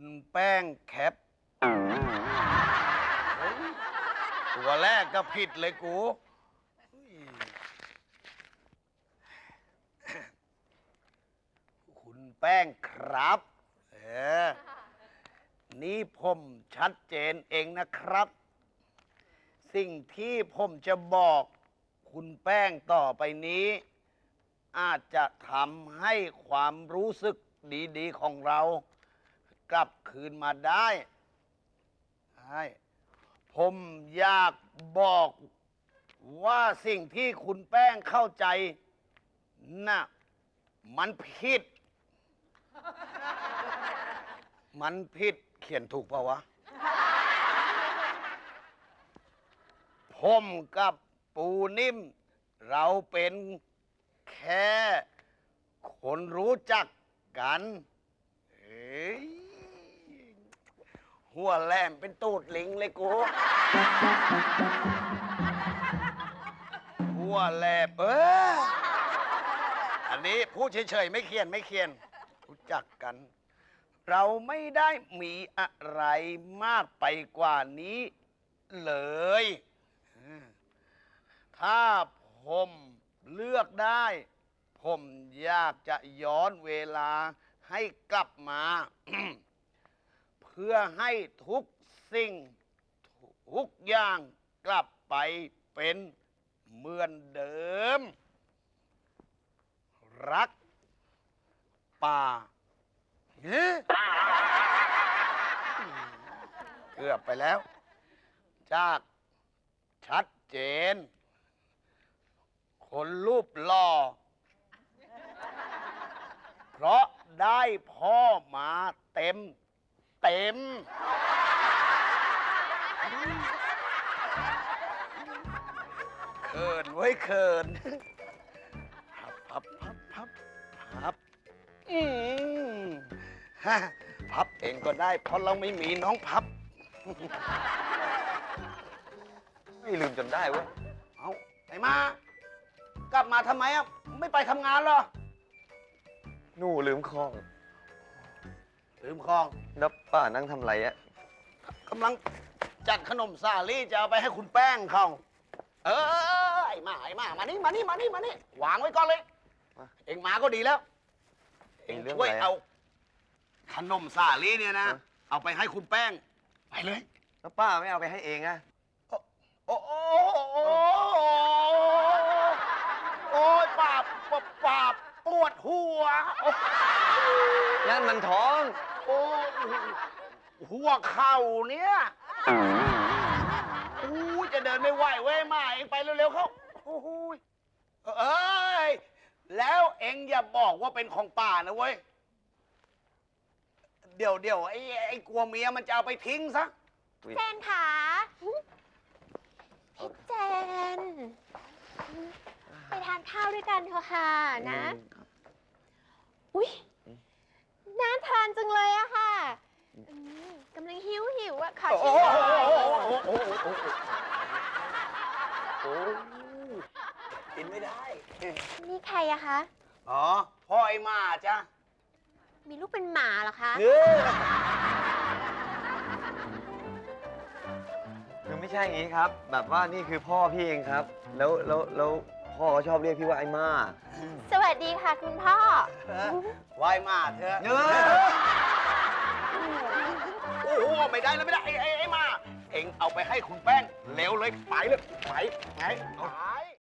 คุณแป้งแคป ตัวแรกก็ผิดเลยกู คุณแป้งครับ เออ นี่ผมชัดเจนเองนะครับ สิ่งที่ผมจะบอกคุณแป้งต่อไปนี้ อาจจะทำให้ความรู้สึกดี ๆ ของเรา กลับคืนมาได้ใช่ผมอยากบอกว่าสิ่งที่คุณแป้งเข้าใจน่ะมันผิด มันผิดเขียนถูกเปล่าวะ ผมกับปูนิ่ม เราเป็นแค่คนรู้จักกันเฮ้ย หัวแหลมเป็นตูดลิงเลยกู หัวแหลมเออ อันนี้พูดเฉยๆไม่เขียนไม่เขียน รู้จักกัน เราไม่ได้มีอะไรมากไปกว่านี้เลยถ้าผมเลือกได้ ผมอยากจะย้อนเวลาให้กลับมา พื่อให้ทุกสิ่งทุกอย่างกลับไปเป็นเหมือนเดิม รักป่าเฮ้เกือบไปแล้ว จากชัดเจน คนรูปหล่อ เพราะได้พ่อมาเต็ม เต็ม เขินไว้ยเขินพับพับพับพับพับอืมฮะพับเองก็ได้เพราะเราไม่มีน้องพับ ไม่ลืมจนได้เว้ย เอาไอ้มา กลับมาทำไมอะ ไม่ไปทำงานเหรอ หนู่ลืมคล้อง ลืมของแล้วป้านั่งทำไรอะกำลังจัดขนมสาลี่จะเอาไปให้คุณแป้งเขาเออไอ้มาไอ้มามานี่มานี่มานี่มานี่วางไว้ก่อนเลย เองมาก็ดีแล้ว เองช่วยเอา ขนมสาลี่เนี่ยนะ เอาไปให้คุณแป้ง ไปเลย แล้วป้าไม่เอาไปให้เองอะโอ้โอ้โอ้โอ้ยปาบปาบปาบปวดหัว นั่นมันท้อง โอ้หัวเข่าเนี่ยอู้จะเดินไม่ไหวเว้ยมาเองไปเร็วๆเขาโอ้โหยเอ้ย แล้วเองอย่าบอกว่าเป็นของป่านะเว้ย เดี๋ยวเดี๋ยวไอ้ไอ้กลัวเมียมันจะเอาไปทิ้งซะ เจนขาพี่เจน ไปทานข้าวด้วยกันเถอะค่ะนะ อุ้ยน่าทานจังเลยอะค่ะอืมกำลังหิ วหิวๆอะขอโอ้ชิมโหหน่อยโอ้โหโอ้โหโอ้โหโอ้โหกินไม่ได้ นี่ใครอะคะ อ๋อ พ่อไอ้หมาจ้ะมีลูกเป็นหมาเหรอคะเฮ้ยคือไม่ใช่อย่างนี้ครับ แบบว่านี่คือพ่อพี่เองครับ แล้วแล้วแล้วพ่อเขาชอบเรียกพี่ว่าไอ้มาสวัสดีค่ะคุณพ่อ ไหวายหมาเถอะเออโอ้โห ไม่ได้แล้วไม่ได้ไอ้ไอ้ไอ้มา เอ็งเอาไปให้คุณแป้งเร็วเลยไปเลยไปไง